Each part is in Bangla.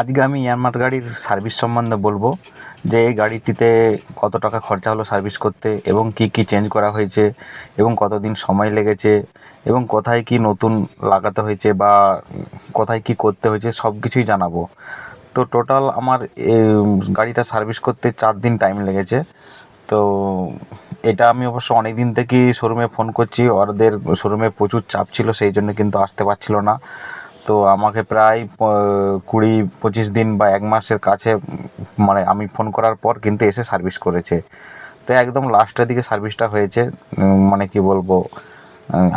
আজকে আমি ইয়ারমার গাড়ির সার্ভিস সম্বন্ধে বলব যে এই গাড়িটিতে কত টাকা খরচা হলো সার্ভিস করতে এবং কী কী চেঞ্জ করা হয়েছে এবং কতদিন সময় লেগেছে এবং কোথায় কী নতুন লাগাতে হয়েছে বা কোথায় কী করতে হয়েছে সব কিছুই জানাব। তো টোটাল আমার গাড়িটা সার্ভিস করতে চার দিন টাইম লেগেছে। তো এটা আমি অবশ্য অনেক দিন থেকেই শোরুমে ফোন করছি। ওদের শোরুমে প্রচুর চাপ ছিল, সেই জন্য কিন্তু আসতে পারছিল না। তো আমাকে প্রায় কুড়ি, পঁচিশ দিন বা এক মাসের কাছে মানে আমি ফোন করার পর কিন্তু এসে সার্ভিস করেছে। তো একদম লাস্টের দিকে সার্ভিসটা হয়েছে মানে কি বলব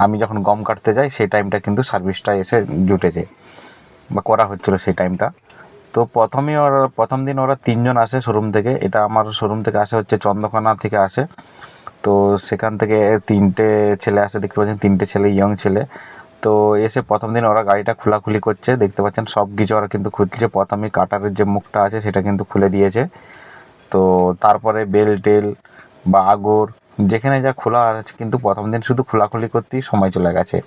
আমি যখন গম কাটতে যাই, সেই টাইমটা কিন্তু সার্ভিসটা এসে জুটেছে, বা করা হচ্ছিল সেই টাইমটা তো প্রথমেই ওরা, প্রথম দিন ওরা তিনজন আসে শোরুম থেকে, এটা আমার শোরুম থেকে আসে হচ্ছে চন্দ্রকোনা থেকে আসে। তো সেখান থেকে তিনটে ছেলে আসে, দেখতে পাচ্ছেন তিনটে ছেলে ইয়ং ছেলে। তো এসে প্রথম দিন ওরা গাড়িটা খোলাখুলি করছে। দেখতে পাচ্ছেন সব কিছু ওরা কিন্তু খুলছে। প্রথমে কাটারের যে মুখটা আছে সেটা কিন্তু খুলে দিয়েছে। তো তারপরে বেল টেল বা আগর, যেখানে যা খোলা আছে কিন্তু প্রথম দিন শুধু খোলাখুলি করতেই সময় চলে গেছে।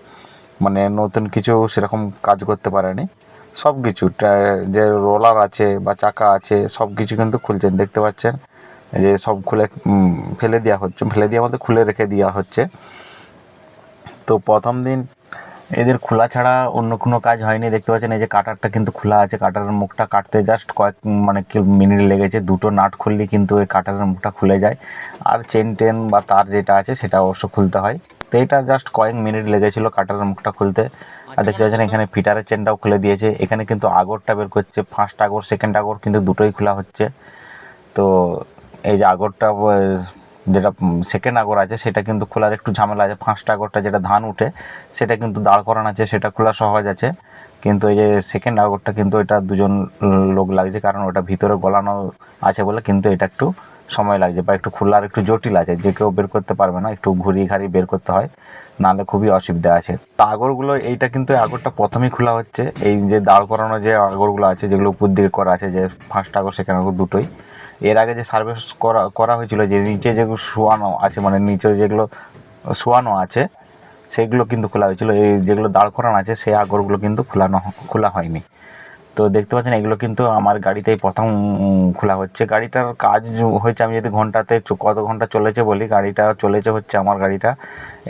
মানে নতুন কিছু সেরকম কাজ করতে পারেনি। সব কিছু যে রোলার আছে বা চাকা আছে সব কিছু কিন্তু খুলছেন। দেখতে পাচ্ছেন যে সব খুলে ফেলে দেওয়া হচ্ছে। ফেলে দেওয়া বলতে খুলে রেখে দেওয়া হচ্ছে। তো প্রথম দিন এদের খোলা ছাড়া অন্য কোনো কাজ হয়নি। দেখতে পাচ্ছেন এই যে কাটারটা কিন্তু খোলা আছে। কাটারের মুখটা কাটতে জাস্ট কয়েক মানে মিনিট লেগেছে। দুটো নাট খুললে কিন্তু ওই কাটারের মুখটা খুলে যায়। আর চেন টেন বা তার যেটা আছে, সেটা অবশ্য খুলতে হয়। তো এটা জাস্ট কয়েক মিনিট লেগেছিল কাটারের মুখটা খুলতে। আর দেখতে পাচ্ছেন এখানে ফিটারের চেনটাও খুলে দিয়েছে। এখানে কিন্তু আগরটা বের করছে। ফার্স্ট আগর সেকেন্ড আগর কিন্তু দুটোই খোলা হচ্ছে। তো এই যে আগরটা যেটা সেকেন্ড আগর আছে, সেটা কিন্তু খোলার একটু ঝামেলা আছে। ফার্স্ট আগরটা যেটা ধান উঠে, সেটা কিন্তু দাঁড় করানো আছে, সেটা খোলা সহজ আছে। কিন্তু এই যে সেকেন্ড আগরটা কিন্তু এটা দুজন লোক লাগছে, কারণ ওটা ভিতরে গলানো আছে বলে কিন্তু এটা একটু সময় লাগছে বা একটু খোলার একটু জটিল আছে। যে কেউ বের করতে পারবে না, একটু ঘুরিয়ে ঘাড়ি বের করতে হয়, নাহলে খুবই অসুবিধা আছে। তা আগরগুলো, এইটা কিন্তু আগরটা প্রথমেই খোলা হচ্ছে। এই যে দাঁড় করানো যে আগরগুলো আছে, যেগুলো উপর দিকে করা আছে, যে ফার্স্ট আগর সেকেন্ড আগর দুটোই। এর আগে যে সার্ভিস করা করা হয়েছিল যে নিচে যেগুলো শোয়ানো আছে মানে নিচে যেগুলো শোয়ানো আছে, সেগুলো কিন্তু খোলা হয়েছিল। এই যেগুলো দাঁড় করানো আছে, সেই আগরগুলো কিন্তু খোলানো, খোলা হয়নি। তো দেখতে পাচ্ছেন, এগুলো কিন্তু আমার গাড়িতেই প্রথম খোলা হচ্ছে। গাড়িটার কাজ হয়েছে, আমি যদি ঘন্টাতে কত ঘণ্টা চলেছে বলি, গাড়িটা চলেছে হচ্ছে আমার গাড়িটা,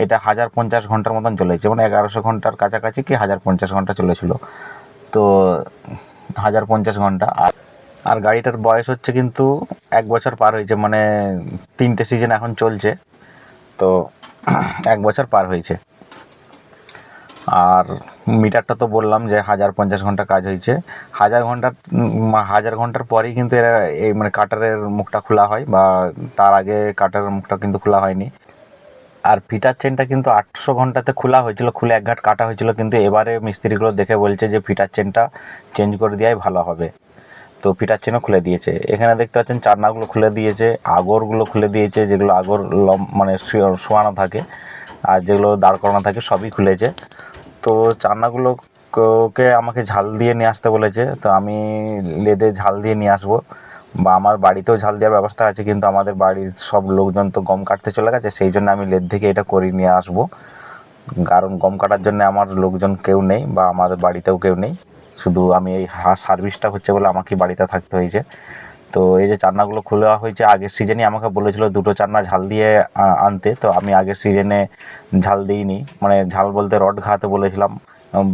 এটা হাজার পঞ্চাশ ঘণ্টার মতন চলেছে। মানে এগারোশো ঘণ্টার কাছাকাছি কি হাজার পঞ্চাশ ঘণ্টা চলেছিল। তো হাজার পঞ্চাশ ঘণ্টা, আর আর গাড়িটার বয়স হচ্ছে কিন্তু এক বছর পার হয়েছে মানে তিনটে সিজন এখন চলছে, তো এক বছর পার হয়েছে। আর মিটারটা তো বললাম যে হাজার পঞ্চাশ ঘণ্টা কাজ হয়েছে। হাজার ঘণ্টার হাজার ঘণ্টার পরেই কিন্তু এরা এই মানে কাটারের মুখটা খোলা হয় বা তার আগে কাটারের মুখটা কিন্তু খোলা হয়নি। আর ফিটার চেনটা কিন্তু আটশো ঘন্টাতে খোলা হয়েছিল, খুলে এক ঘাট কাটা হয়েছিল, কিন্তু এবারে মিস্ত্রিগুলো দেখে বলছে যে ফিটার চেনটা চেঞ্জ করে দেওয়াই ভালো হবে। তো ফিটার চেনও খুলে দিয়েছে। এখানে দেখতে পাচ্ছেন চান্নাগুলো খুলে দিয়েছে, আগরগুলো খুলে দিয়েছে, যেগুলো আগর লম মানে শোয়ানো থাকে, আর যেগুলো দাঁড় করানো থাকে সবই খুলেছে। তো চান্নাগুলো কে আমাকে ঝাল দিয়ে নিয়ে আসতে বলেছে, তো আমি লেদে ঝাল দিয়ে নিয়ে আসব। বা আমার বাড়িতেও ঝাল দেওয়ার ব্যবস্থা আছে, কিন্তু আমাদের বাড়ির সব লোকজন তো গম কাটতে চলে গেছে, সেই জন্য আমি লেদ থেকে এটা করে নিয়ে আসব। কারণ গম কাটার জন্য আমার লোকজন কেউ নেই, বা আমাদের বাড়িতেও কেউ নেই। শুধু আমি এই সার্ভিসটা হচ্ছে বলে আমাকে বাড়িতে থাকতে হয়েছে। তো এই যে চান্নাগুলো খোলা হয়েছে, আগের সিজনই আমাকে বলেছিল দুটো চান্না ঝাল দিয়ে আনতে। তো আমি আগের সিজনে ঝাল দিইনি। মানে ঝাল বলতে রড খাওয়াতে বলেছিলাম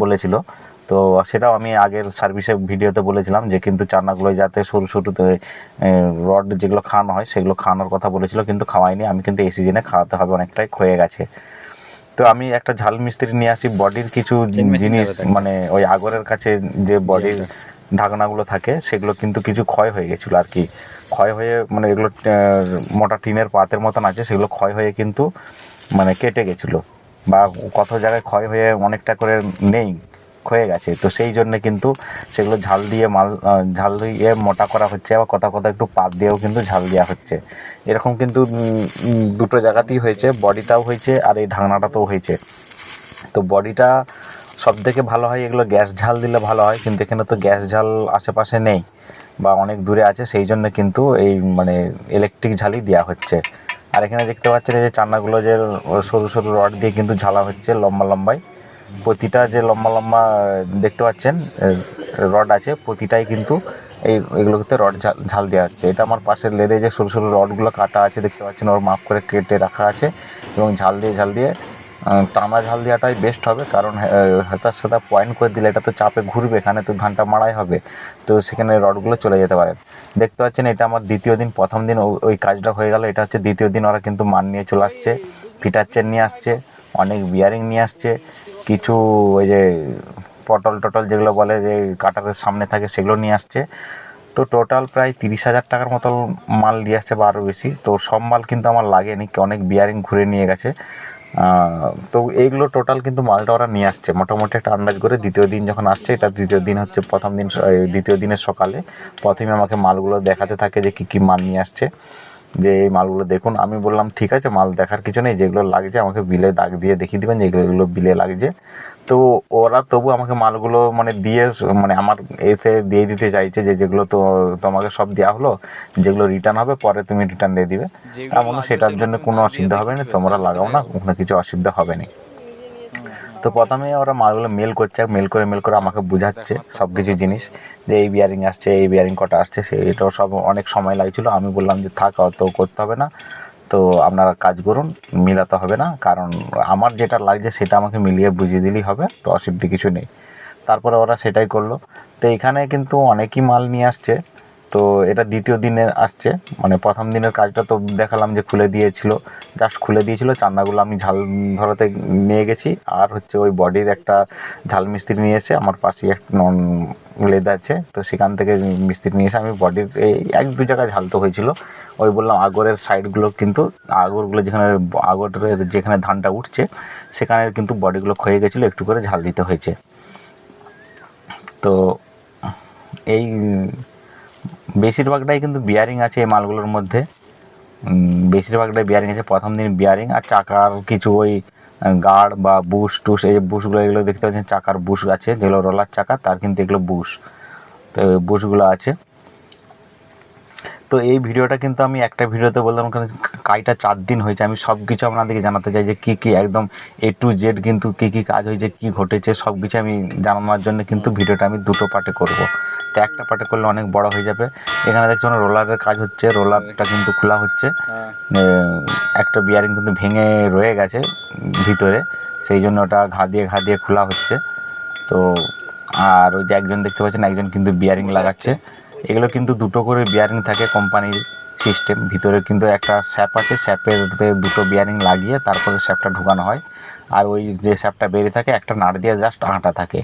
বলেছিল। তো সেটাও আমি আগের সার্ভিসে ভিডিওতে বলেছিলাম যে, কিন্তু চান্নাগুলো যাতে সরু সরুতে রড যেগুলো খাওয়ানো হয়, সেগুলো খাওয়ানোর কথা বলেছিল, কিন্তু খাওয়াইনি। আমি কিন্তু এই সিজনে খাওয়াতে হবে, অনেকটাই ক্ষয়ে গেছে। তো আমি একটা ঝাল মিস্ত্রি নিয়ে আসি বডির কিছু জিনিস মানে ওই আগরের কাছে যে বডির ঢাকনাগুলো থাকে সেগুলো কিন্তু কিছু ক্ষয় হয়ে গেছিল আর কি। ক্ষয় হয়ে মানে এগুলো মোটা টিনের পাতের মতন আছে সেগুলো ক্ষয় হয়ে কিন্তু মানে কেটে গেছিল। বা কত জায়গায় ক্ষয় হয়ে অনেকটা করে নেই। ক্ষয়ে গেছে। তো সেই জন্য কিন্তু সেগুলো ঝাল দিয়ে মাল ঝাল দিয়ে মোটা করা হচ্ছে আবার কথা কথা একটু পাত দিয়েও কিন্তু ঝাল দেওয়া হচ্ছে। এরকম কিন্তু দুটো জায়গাতেই হয়েছে, বডিটাও হয়েছে আর এই ঢাকনাটাতেও হয়েছে। তো বডিটা সব থেকে ভালো হয় এগুলো গ্যাস ঝাল দিলে ভালো হয়, কিন্তু এখানে তো গ্যাস ঝাল আশেপাশে নেই বা অনেক দূরে আছে, সেই জন্য কিন্তু এই মানে ইলেকট্রিক ঝালই দেওয়া হচ্ছে। আর এখানে দেখতে পাচ্ছেন যে চান্নাগুলো যে সরু সরু রড দিয়ে কিন্তু ঝালা হচ্ছে লম্বা লম্বায়। প্রতিটা যে লম্বা লম্বা, দেখতে পাচ্ছেন রড আছে, প্রতিটাই কিন্তু এই, এগুলোতে রড ঝাল দেওয়া হচ্ছে। এটা আমার পাশের লেদে যে সরু সরু রডগুলো কাটা আছে, দেখতে পাচ্ছেন, ওর মাপ করে কেটে রাখা আছে এবং ঝাল দিয়ে ঝাল দিয়ে টানা ঝাল দেওয়াটাই বেস্ট হবে। কারণ হাতার সাথে পয়েন্ট করে দিলে এটা তো চাপে ঘুরবে, এখানে তো ধানটা মাড়াই হবে। তো সেখানে রডগুলো চলে যেতে পারে। দেখতে পাচ্ছেন, এটা আমার দ্বিতীয় দিন, প্রথম দিন ওই কাজটা হয়ে গেল। এটা হচ্ছে দ্বিতীয় দিন ওরা কিন্তু মান নিয়ে চলে আসছে, ফিটার চেন নিয়ে আসছে, অনেক বিয়ারিং নিয়ে আসছে। কিছু ওই যে পটল টটল যেগুলো বলে যে কাটারের সামনে থাকে সেগুলো নিয়ে আসছে। তো টোটাল প্রায় তিরিশ হাজার টাকার মতো মাল নিয়ে আসছে বা আরও বেশি। তো সব মাল কিন্তু আমার লাগেনি, অনেক বিয়ারিং ঘুরে নিয়ে গেছে। তো এইগুলো টোটাল কিন্তু মালটা ওরা নিয়ে আসছে। মোটামুটি একটা আন্দাজ করে দ্বিতীয় দিন যখন আসছে, এটা দ্বিতীয় দিন হচ্ছে প্রথম দিন দ্বিতীয় দিনের সকালে প্রথমে আমাকে মালগুলো দেখাতে থাকে যে কী কী মাল নিয়ে আসছে। যে এই মালগুলো দেখুন আমি বললাম ঠিক আছে মাল দেখার কিছু নেই যেগুলো লাগছে আমাকে বিলে দাগ দিয়ে দেখিয়ে দেবেন যেগুলো এগুলো বিলে লাগছে। তো ওরা তবু আমাকে মালগুলো মানে দিয়ে মানে আমার এতে দিয়ে দিতে চাইছে যে যেগুলো তো তোমাকে সব দেওয়া হলো যেগুলো রিটার্ন হবে পরে তুমি রিটার্ন দিয়ে দিবে। এমন সেটার জন্য কোনো অসুবিধা হবে না তোমরা লাগাও না কোনো কিছু অসুবিধা হবে না। তো প্রথমে ওরা মালগুলো মেল করছে মেল করে মেল করে আমাকে বোঝাচ্ছে সব কিছু জিনিস। যে এই বিয়ারিং আসছে, এই বিয়ারিং কটা আসছে, সে এটাও সব অনেক সময় লাগছিল। আমি বললাম যে থাক, অত করতে হবে না। তো আপনারা কাজ করুন, মিলাতে হবে না। কারণ আমার যেটা লাগছে সেটা আমাকে মিলিয়ে বুঝিয়ে দিলেই হবে, তো অসুবিধে কিছু নেই। তারপরে ওরা সেটাই করল। তো এখানে কিন্তু অনেকই মাল নিয়ে আসছে। তো এটা দ্বিতীয় দিনে আসছে। মানে প্রথম দিনের কাজটা তো দেখালাম যে খুলে দিয়েছিল। জাস্ট খুলে দিয়েছিল, চান্দাগুলো আমি ঝাল ধরাতে নিয়ে গেছি। আর হচ্ছে ওই বডির একটা ঝাল মিস্ত্রি নিয়ে এসে আমার পাশে একটা নন লেদ আছে। তো সেখান থেকে মিস্ত্রি নিয়ে এসে আমি বডির এই এক দু জায়গায় ঝালতে হয়েছিল। ওই বললাম আগরের সাইডগুলো কিন্তু, আগরগুলো যেখানে আগরের যেখানে ধানটা উঠছে, সেখানে কিন্তু বডিগুলো ক্ষয়ে গেছিল, একটু করে ঝাল দিতে হয়েছে। তো এই বেশিরভাগটাই কিন্তু বিয়ারিং আছে এই মালগুলোর মধ্যে। বেশিরভাগটাই বিয়ারিং আছে। প্রথম দিন বিয়ারিং আর চাকার কিছু ওই গার্ড বা বুশ টুস এই বুশগুলো এগুলো দেখতে পাচ্ছেন, চাকার বুশ আছে, যেগুলো রোলার চাকা, তার কিন্তু এগুলো বুশ তো বুশগুলো আছে। তো এই ভিডিওটা কিন্তু আমি একটা ভিডিওতে বললাম কাজটা চার দিন হয়েছে। আমি সব কিছু আপনাদেরকে জানাতে চাই যে কী কী একদম এ টু জেড কিন্তু কী কী কাজ হয়েছে কী ঘটেছে সব কিছু আমি জানানোর জন্য কিন্তু ভিডিওটা আমি দুটো পার্টে করব। তো একটা পার্টে করলে অনেক বড় হয়ে যাবে। এখানে দেখছেন রোলারের কাজ হচ্ছে রোলারটা কিন্তু খোলা হচ্ছে। একটা বিয়ারিং কিন্তু ভেঙে রয়ে গেছে ভিতরে সেই জন্য ওটা ঘা দিয়ে ঘা দিয়ে খোলা হচ্ছে। তো আর ওই যে একজন দেখতে পাচ্ছেন একজন কিন্তু বিয়ারিং লাগাচ্ছে। এগুলো কিন্তু দুটো করে বিয়ারিং থাকে কোম্পানির সিস্টেম ভিতরে কিন্তু একটা স্যাপ আছে স্যাপের দুটো বিয়ারিং লাগিয়ে তারপরে স্যাপটা ঢুকানো হয়। আর ওই যে স্যাপটা বেরিয়ে থাকে, একটা নাড় দিয়ে জাস্ট আঁটা থাকে।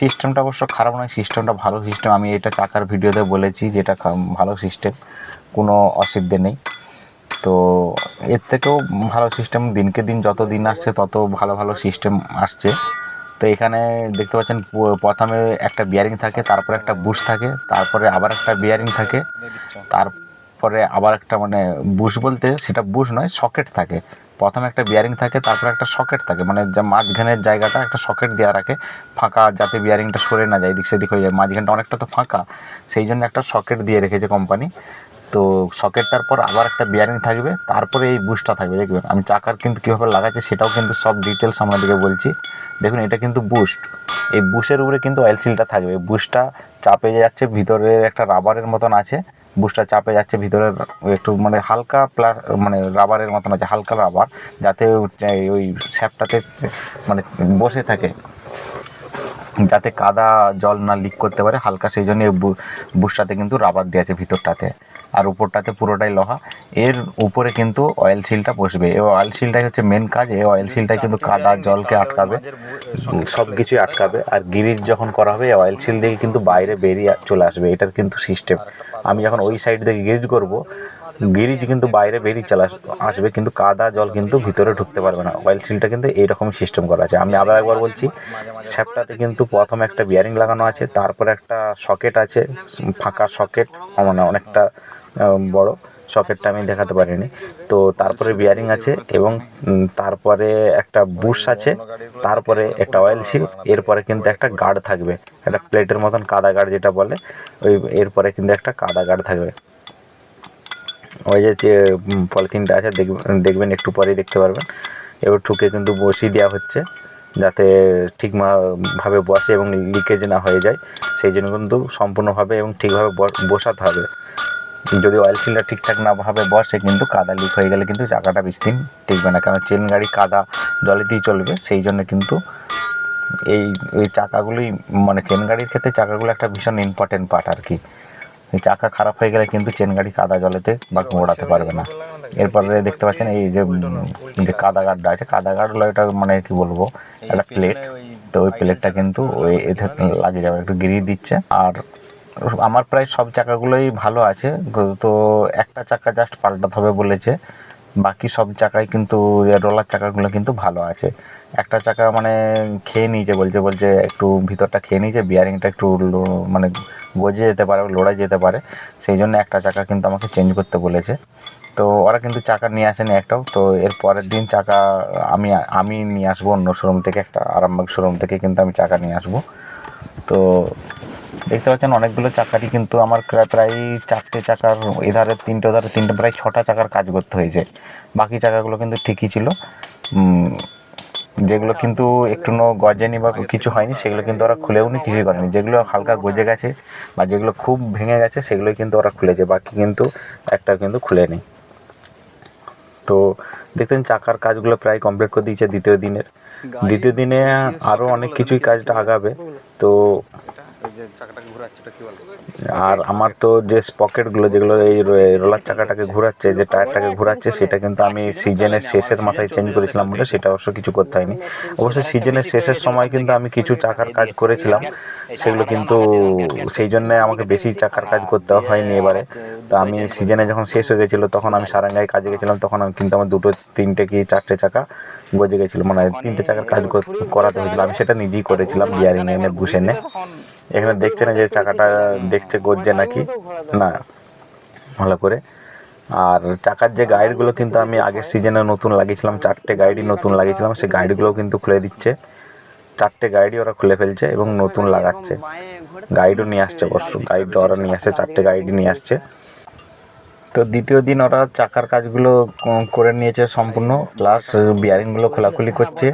সিস্টেমটা অবশ্য খারাপ নয় সিস্টেমটা ভালো সিস্টেম আমি এটা চাকার ভিডিওতে বলেছি যেটা ভালো সিস্টেম কোনো অসুবিধে নেই। তো এর থেকেও ভালো সিস্টেম দিনকে দিন যত দিন আসছে, তত ভালো ভালো সিস্টেম আসছে। তো এখানে দেখতে পাচ্ছেন প্রথমে একটা বিয়ারিং থাকে, তারপরে একটা বুশ থাকে, তারপরে আবার একটা বিয়ারিং থাকে, তারপরে আবার একটা মানে বুশ বলতে সেটা বুশ নয় সকেট থাকে। প্রথমে একটা বিয়ারিং থাকে, তারপরে একটা সকেট থাকে। মানে যা মাঝখানের জায়গাটা একটা সকেট দেওয়া রাখে, ফাঁকা যাতে বিয়ারিংটা সরে না যায়, এদিক সেদিক হয়ে যায়। মাঝখানটা অনেকটা তো ফাঁকা, সেই জন্য একটা সকেট দিয়ে রেখেছে কোম্পানি তো সকেটটার পর আবার একটা বিয়ারিং থাকবে, তারপরে এই বুশটা থাকবে, দেখবেন। আমি চাকার কিন্তু কীভাবে লাগাচ্ছি সেটাও কিন্তু সব ডিটেলস আপনাদেরকে বলছি। দেখুন, এটা কিন্তু বুস্ট এই বুশের উপরে কিন্তু অয়েল সিলটা থাকবে। বুশটা চাপে যাচ্ছে, ভিতরে একটা রাবারের মতন আছে। বুশটা চাপে যাচ্ছে, ভিতরে একটু মানে হালকা প্লাস মানে রাবারের মতন আছে, হালকা রাবার যাতে ওই- স্যাপটাতে মানে বসে থাকে। যাতে কাদা জল না লিক করতে পারে, হালকা সেই জন্য এই বু- বুশটাতে কিন্তু রাবার দেওয়া আছে ভিতরটাতে। আর উপরটাতে পুরোটাই লোহা। এর উপরে কিন্তু অয়েল সিলটা বসবে। এই অয়েল সিলটাই হচ্ছে মেন কাজ। এই অয়েল সিলটাই কিন্তু কাদা, জলকে আটকাবে সব কিছুই আটকাবে। আর গিরিজ যখন করা হবে অয়েল সিল দিয়ে কিন্তু বাইরে বেরিয়ে চলে আসবে। এটার কিন্তু সিস্টেম আমি যখন ওই সাইড থেকে গিরিজ করব গিরিজ কিন্তু বাইরে বেরিয়ে চলে আস- আসবে। কিন্তু কাদা, জল কিন্তু ভিতরে ঢুকতে পারবে না। অয়েল সিলটা কিন্তু এইরকম সিস্টেম করা আছে। আমি আবার একবার বলছি, স্যাপটাতে কিন্তু প্রথমে একটা বিয়ারিং লাগানো আছে। তারপরে একটা সকেট আছে, ফাঁকা সকেট মানে অনেকটা বড়। সকেটটা আমি দেখাতে পারিনি। তো তারপরে বিয়ারিং আছে এবং তারপরে একটা বুশ আছে, তারপরে একটা অয়েল সিল এরপরে কিন্তু একটা গার্ড থাকবে। একটা প্লেটের মতন কাদা গার্ড যেটা বলে, ওই এরপরে কিন্তু একটা কাদা গার্ড থাকবে। ওই যে যে পলিথিনটা আছে দেখবেন, একটু পরেই দেখতে পারবেন। এবার ঠুকে কিন্তু বসিয়ে দেওয়া হচ্ছে, যাতে ঠিক মা- ভাবে বসে এবং লিকেজ না হয়ে যায়। সেই জন্য কিন্তু সম্পূর্ণভাবে এবং ঠিকভাবে বসাতে হবে। যদি অয়েল সিলটা ঠিকঠাক না ভাবে বসে কিন্তু কাদা লিক হয়ে গেলে কিন্তু চাকাটা বেশি দিন টিকবে না। কারণ চেন গাড়ি কাদা জলে জলেতেই চলবে সেই জন্য কিন্তু এই এই চাকাগুলোই মানে চেন গাড়ির ক্ষেত্রে চাকাগুলো একটা ভীষণ ইম্পর্টেন্ট পার্ট আর কি এই চাকা খারাপ হয়ে গেলে কিন্তু চেন গাড়ি কাদা জলেতে বা ওড়াতে পারবে না। এরপরে দেখতে পাচ্ছেন এই যে যে কাদা আছে কাদা হলো এটা মানে কি বলব একটা প্লেট তো ওই প্লেটটা কিন্তু ওই এতে লাগিয়ে যাবে একটু গিরিয়ে দিচ্ছে। আর আমার প্রায় সব চাকাগুলোই ভালো আছে। তো একটা চাকা জাস্ট পাল্টাতে হবে বলেছে। বাকি সব চাকায় কিন্তু, রোলার চাকাগুলো কিন্তু ভালো আছে। একটা চাকা মানে খেয়ে নিয়েছে বলছে বলছে একটু ভিতরটা খেয়ে নিয়েছে বিয়ারিংটা একটু মানে গজে যেতে পারে লোড়া যেতে পারে। সেই জন্য একটা চাকা কিন্তু আমাকে চেঞ্জ করতে বলেছে। তো ওরা কিন্তু চাকা নিয়ে আসেনি একটাও। তো এর পরের দিন চাকা আমি আমি নিয়ে আসব অন্য শোরুম থেকে একটা, আরামবাগ শোরুম থেকে কিন্তু আমি চাকা নিয়ে আসব। তো দেখতে পাচ্ছেন অনেকগুলো চাকারই কিন্তু আমার প্রায় চারটে চাকার এধারে তিনটে ওধারে তিনটে প্রায় ছটা চাকার কাজ করতে হয়েছে। বাকি চাকাগুলো কিন্তু ঠিকই ছিল। যেগুলো কিন্তু একটু নো গজেনি বা কিছু হয়নি সেগুলো কিন্তু ওরা খুলেও নি কিছুই করেনি। যেগুলো হালকা গজে গেছে বা যেগুলো খুব ভেঙে গেছে সেগুলোই কিন্তু ওরা খুলেছে। বাকি কিন্তু একটা কিন্তু খুলেনি তো দেখতেন চাকার কাজগুলো প্রায় কমপ্লিট করে দিয়েছে দ্বিতীয় দিনের। দ্বিতীয় দিনে আরও অনেক কিছুই কাজটা আগাবে। তো আর আমার তো যে স্পকেটগুলো যেগুলো এই রোলার চাকাটাকে ঘোরাচ্ছে, যে টায়ারটাকে ঘোরাচ্ছে, সেটা কিন্তু আমি সিজনের শেষের মাথায় চেঞ্জ করেছিলাম বলে সেটা অবশ্য কিছু করতে হয়নি। অবশ্য সিজনের শেষের সময় কিন্তু আমি কিছু চাকার কাজ করেছিলাম, সেগুলো কিন্তু সেই জন্য আমাকে বেশি চাকার কাজ করতে হয়নি এবারে। তো আমি সিজনে যখন শেষ হয়ে গেছিল, তখন আমি সারাঙ্গায় কাজে গেছিলাম, তখন কিন্তু আমার দুটো, তিনটে কি চারটে চাকা গজে গেছিল মানে তিনটে চাকার কাজ করাতে হয়েছিল। আমি সেটা নিজেই করেছিলাম বিয়ারিং এনে বুশ এনে। এখানে দেখছে না যে চাকাটা দেখছে গজছে নাকি? না ভালো করে। আর চাকার যে গাইডগুলো কিন্তু আমি আগের সিজনে নতুন লাগিয়েছিলাম চারটে গাইডই নতুন লাগিয়েছিলাম সেই গাইডগুলোও কিন্তু খুলে দিচ্ছে। চারটে গাইডই ওরা খুলে ফেলছে এবং নতুন লাগাচ্ছে। গাইডও নিয়ে আসছে অবশ্য গাইড ওরা নিয়ে আসছে চারটে গাইডই নিয়ে আসছে। তো দ্বিতীয় দিন ওরা চাকার কাজগুলো করে নিয়েছে সম্পূর্ণ। প্লাস বিয়ারিংগুলো খোলাখুলি করছে।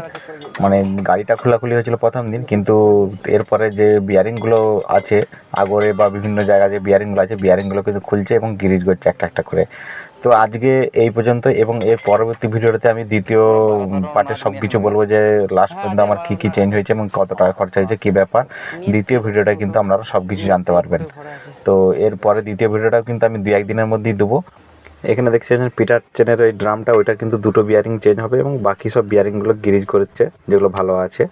মানে গাড়িটা খোলাখুলি হয়েছিল প্রথম দিন, কিন্তু এরপরে যে বিয়ারিংগুলো আছে, আগরে বা বিভিন্ন জায়গায় যে বিয়ারিংগুলো আছে বিয়ারিংগুলো কিন্তু খুলছে এবং গিরিজ করছে একটা একটা করে। তো আজকে এই পর্যন্ত এবং এর পরবর্তী ভিডিওতে আমি দ্বিতীয় পার্টে সব কিছু বলব যে লাস্ট পর্যন্ত আমার কী কী চেঞ্জ হয়েছে এবং কত টাকা খরচা হয়েছে, কী ব্যাপার। দ্বিতীয় ভিডিওটা কিন্তু আপনারা সব কিছু জানতে পারবেন। তো এরপরে দ্বিতীয় ভিডিওটাও কিন্তু আমি দু একদিনের মধ্যেই দেবো। এখানে দেখছেন পিটার চেনের ওই ড্রামটা ওইটা কিন্তু দুটো বিয়ারিং চেঞ্জ হবে এবং বাকি সব বিয়ারিংগুলো গিরিজ করছে, যেগুলো ভালো আছে।